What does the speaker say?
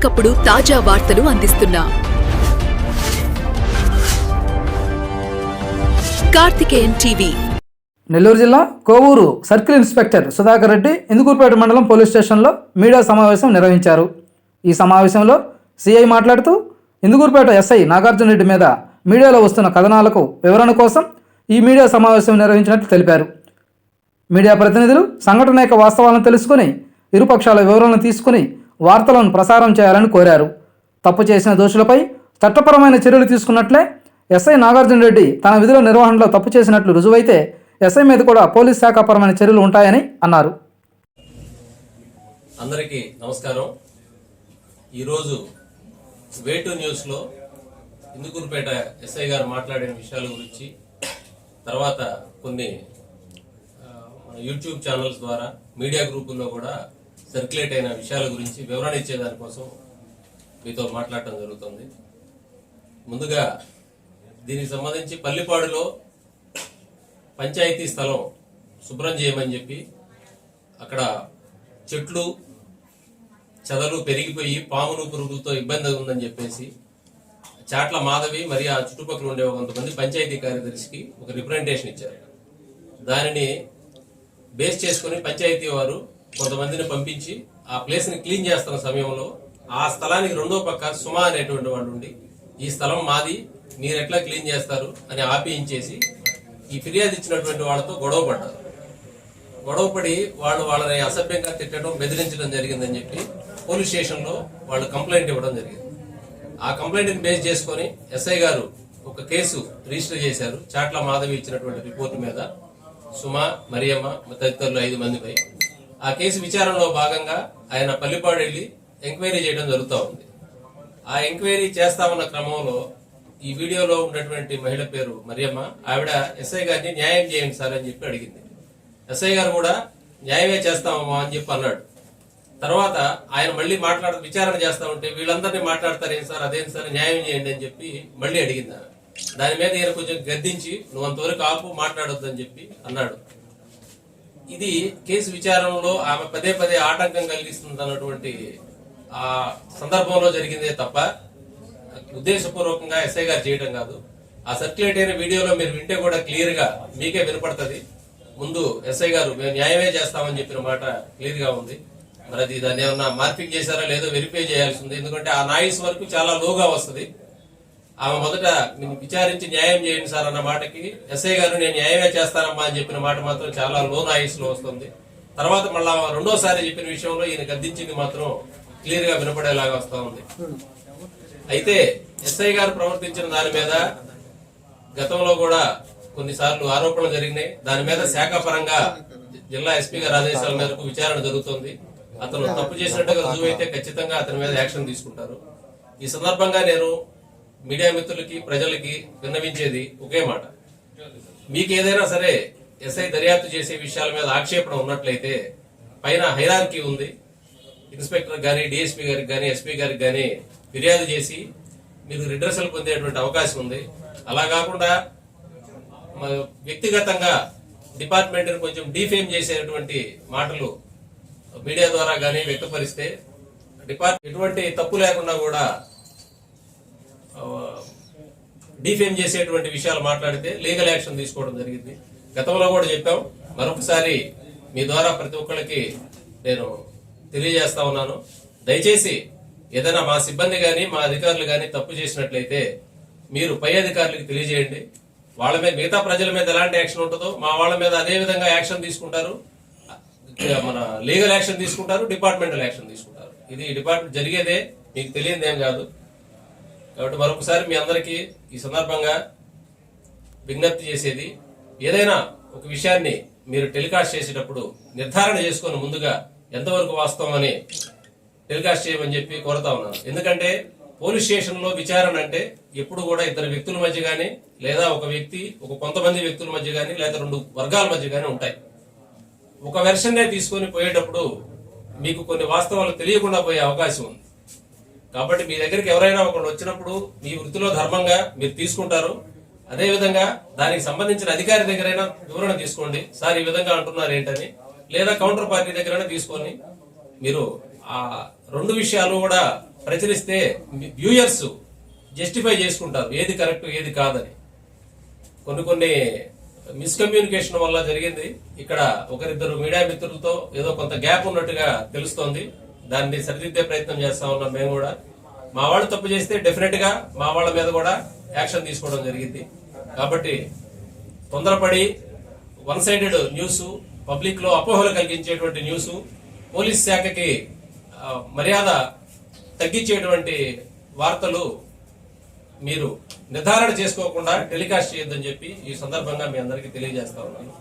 ఎప్పటికప్పుడు తాజా వార్తలు అందిస్తున్నా. కార్తికేయన్ టీవీ. నెల్లూరు జిల్లా కోవూరు సర్కిల్ ఇన్స్పెక్టర్ సుధాకర్ రెడ్డి ఇందుకూరుపేట మండలం పోలీస్ స్టేషన్లో మీడియా సమావేశం నిర్వహించారు. ఈ సమావేశంలో సిఐ మాట్లాడుతూ ఇందుకూరుపేట ఎస్ఐ నాగార్జున రెడ్డి మీద మీడియాలో వస్తున్న కథనాలకు వివరణ కోసం ఈ మీడియా సమావేశం నిర్వహించినట్లు తెలిపారు. మీడియా ప్రతినిధులు సంఘటన యొక్క వాస్తవాలను తెలుసుకుని ఇరుపక్షాల వివరాలను తీసుకుని వార్తలను ప్రసారం చేయాలని కోరారు. తప్పు చేసిన దోషులపై చట్టపరమైన చర్యలు తీసుకున్నట్లే ఎస్ఐ నాగార్జున రెడ్డి తన విధుల నిర్వహణలో తప్పు చేసినట్లు రుజువైతే ఎస్ఐ మీద కూడా పోలీస్ శాఖపరమైన చర్యలు ఉంటాయని అన్నారు. అందరికీ నమస్కారం. ఈరోజు వేటు న్యూస్లో ఇందుకూరుపేట ఎస్ఐ గారు మాట్లాడిన విషయాల గురించి తర్వాత కొన్ని మన యూట్యూబ్ ఛానల్స్ ద్వారా మీడియా గ్రూపుల్లో కూడా సర్క్యులేట్ అయిన విషయాల గురించి వివరణ ఇచ్చేదానికోసం మీతో మాట్లాడటం జరుగుతుంది. ముందుగా దీనికి సంబంధించి పల్లిపాడులో పంచాయతీ స్థలం శుభ్రం చేయమని చెప్పి అక్కడ చెట్లు చెదలు పెరిగిపోయి పాములు పురుగులతో ఇబ్బంది ఉందని చెప్పేసి చాట్ల మాధవి మరి ఆ చుట్టుపక్కల ఉండే కొంతమంది పంచాయతీ కార్యదర్శికి ఒక రిప్రజెంటేషన్ ఇచ్చారు. దానిని బేస్ చేసుకుని పంచాయతీ వారు కొంతమందిని పంపించి ఆ ప్లేస్ని క్లీన్ చేస్తున్న సమయంలో ఆ స్థలానికి రెండో పక్క సుమా అనేటువంటి వాడు ఉండి ఈ స్థలం మాది మీరు ఎట్లా క్లీన్ చేస్తారు? అని ఆపించేసి ఈ ఫిర్యాదు ఇచ్చినటువంటి వాళ్ళతో గొడవ పడ్డారు. గొడవపడి వాళ్ళు వాళ్ళని అసభ్యంగా తిట్టడం బెదిరించడం జరిగిందని చెప్పి పోలీస్ స్టేషన్లో వాళ్ళు కంప్లైంట్ ఇవ్వడం జరిగింది. ఆ కంప్లైంట్ని బేస్ చేసుకొని ఎస్ఐ గారు ఒక కేసు రిజిస్టర్ చేశారు. చాట్ల మాధవి ఇచ్చినటువంటి రిపోర్ట్ మీద సుమ మరియమ్మ తదితరులు ఐదు మందిపై ఆ కేసు విచారణలో భాగంగా ఆయన పల్లిపాడు వెళ్ళి ఎంక్వైరీ చేయడం జరుగుతూ ఉంది. ఆ ఎంక్వైరీ చేస్తా ఉన్న క్రమంలో ఈ వీడియోలో ఉన్నటువంటి మహిళ పేరు మరియమ్మ. ఆవిడ ఎస్ఐ గారిని న్యాయం చేయండి సార్ అని చెప్పి అడిగింది. ఎస్ఐ గారు కూడా న్యాయమే చేస్తామమ్మా అని చెప్పి అన్నాడు. తర్వాత ఆయన మళ్ళీ మాట్లాడ విచారణ చేస్తా ఉంటే వీళ్ళందరినీ మాట్లాడతారేం సార్ అదేం సార్ న్యాయం చేయండి అని చెప్పి మళ్ళీ అడిగింది దాని మీద ఈయన కొంచెం గద్దించి నువ్వు అంతవరకు ఆపు మాట్లాడొద్దని చెప్పి అన్నాడు. ఇది కేసు విచారణలో ఆమె పదే పదే ఆటంకం కలిగిస్తుంది అన్నటువంటి ఆ సందర్భంలో జరిగిందే తప్ప ఉద్దేశపూర్వకంగా ఎస్ఐ గారు చేయడం కాదు. ఆ సర్క్యులేట్ అయిన వీడియోలో మీరు వింటే కూడా క్లియర్గా మీకే వినపడుతుంది. ముందు ఎస్ఐ గారు మేము న్యాయమే చేస్తామని చెప్పిన మాట క్లియర్గా ఉంది. మరి అది దాన్ని ఏమన్నా మార్పింగ్ చేశారా లేదో వెరిఫై చేయాల్సి ఉంది. ఎందుకంటే ఆ నాయిస్ వరకు చాలా లోగా వస్తుంది. ఆమె మొదట విచారించి న్యాయం చేయండి సార్ అన్న మాటకి ఎస్ఐ గారు నేను న్యాయమే చేస్తానమ్మా అని చెప్పిన మాట మాత్రం చాలా లో లో వస్తుంది. తర్వాత మళ్ళా రెండోసారి చెప్పిన విషయంలో ఈయన గద్దించింది మాత్రం క్లియర్గా వినపడేలాగా వస్తా ఉంది. అయితే ఎస్ఐ గారు ప్రవర్తించిన దాని మీద గతంలో కూడా కొన్నిసార్లు ఆరోపణలు జరిగినాయి. దాని మీద శాఖ పరంగా జిల్లా ఎస్పీ గారి ఆదేశాల మేరకు విచారణ జరుగుతుంది. అతను తప్పు చేసినట్టుగా రుజువు అయితే ఖచ్చితంగా అతని మీద యాక్షన్ తీసుకుంటారు. ఈ సందర్భంగా నేను మీడియా మిత్రులకి ప్రజలకి విన్నవించేది ఒకే మాట. మీకు ఏదైనా సరే ఎస్ఐ దర్యాప్తు చేసే విషయాల మీద ఆక్షేపణ ఉన్నట్లయితే పైన హైరార్కీ ఉంది. ఇన్స్పెక్టర్ గాని డిఎస్పీ గారికి కానీ ఎస్పీ గారికి కానీ ఫిర్యాదు చేసి మీరు రిడ్రసల్ పొందేటువంటి అవకాశం ఉంది. అలా కాకుండా వ్యక్తిగతంగా డిపార్ట్మెంట్ని కొంచెం డీఫేమ్ చేసేటువంటి మాటలు మీడియా ద్వారా కానీ వ్యక్తపరిస్తే డిపార్ట్ ఎటువంటి తప్పు లేకుండా కూడా డిఫేమ్ చేసేటువంటి విషయాలు మాట్లాడితే లీగల్ యాక్షన్ తీసుకోవడం జరిగింది. గతంలో కూడా చెప్పాం. మరొకసారి మీ ద్వారా ప్రతి ఒక్కరికి నేను తెలియజేస్తా ఉన్నాను. దయచేసి ఏదైనా మా సిబ్బంది కానీ మా అధికారులు కానీ తప్పు చేసినట్లయితే మీరు పై అధికారులకు తెలియజేయండి. వాళ్ళ మీద మిగతా ప్రజల మీద ఎలాంటి యాక్షన్ ఉంటుందో మా వాళ్ళ మీద అదే విధంగా యాక్షన్ తీసుకుంటారు. మన లీగల్ యాక్షన్ తీసుకుంటారు డిపార్ట్మెంటల్ యాక్షన్ తీసుకుంటారు. ఇది డిపార్ట్మెంట్ జరిగేదే మీకు తెలియదు ఏం కాదు. కాబట్టి మరొకసారి మీ అందరికీ ఈ సందర్భంగా విజ్ఞప్తి చేసేది ఏదైనా ఒక విషయాన్ని మీరు టెలికాస్ట్ చేసేటప్పుడు నిర్ధారణ చేసుకొని ముందుగా ఎంతవరకు వాస్తవం అని టెలికాస్ట్ చేయమని చెప్పి కోరుతా ఉన్నాను. ఎందుకంటే పోలీస్ స్టేషన్లో విచారణ అంటే ఎప్పుడు కూడా ఇద్దరు వ్యక్తుల మధ్య కానీ లేదా ఒక వ్యక్తి ఒక కొంతమంది వ్యక్తుల మధ్య కానీ లేదా రెండు వర్గాల మధ్య కానీ ఉంటాయి. ఒక వెర్షన్నే తీసుకొని పోయేటప్పుడు మీకు కొన్ని వాస్తవాలు తెలియకుండా పోయే అవకాశం ఉంది. కాబట్టి మీ దగ్గరికి ఎవరైనా ఒకళ్ళు వచ్చినప్పుడు మీ వృత్తిలో ధర్మంగా మీరు తీసుకుంటారు. అదేవిధంగా దానికి సంబంధించిన అధికారి దగ్గరైనా వివరణ తీసుకోండి. సార్ ఈ విధంగా అంటున్నారు ఏంటని. లేదా కౌంటర్ పార్టీ దగ్గరైనా తీసుకొని మీరు ఆ రెండు విషయాలు కూడా ప్రచురిస్తే వ్యూయర్స్ జస్టిఫై చేసుకుంటారు. ఏది కరెక్ట్ ఏది కాదని. కొన్ని కొన్ని మిస్కమ్యూనికేషన్ వల్ల జరిగింది. ఇక్కడ ఒకరిద్దరు మీడియా మిత్రులతో ఏదో కొంత గ్యాప్ ఉన్నట్టుగా తెలుస్తోంది. దాన్ని సరిదిద్దే ప్రయత్నం చేస్తా ఉన్నాం మేము కూడా. మా వాళ్ళు తప్పు చేస్తే డెఫినెట్గా మా వాళ్ళ మీద కూడా యాక్షన్ తీసుకోవడం జరిగింది. కాబట్టి తొందరపడి వన్ సైడెడ్ న్యూస్ పబ్లిక్లో అపోహలు కలిగించేటువంటి న్యూస్ పోలీస్ శాఖకి మర్యాద తగ్గించేటువంటి వార్తలు మీరు నిర్ధారణ చేసుకోకుండా టెలికాస్ట్ చేయొద్దని చెప్పి ఈ సందర్భంగా మీ అందరికీ తెలియజేస్తా ఉన్నాను.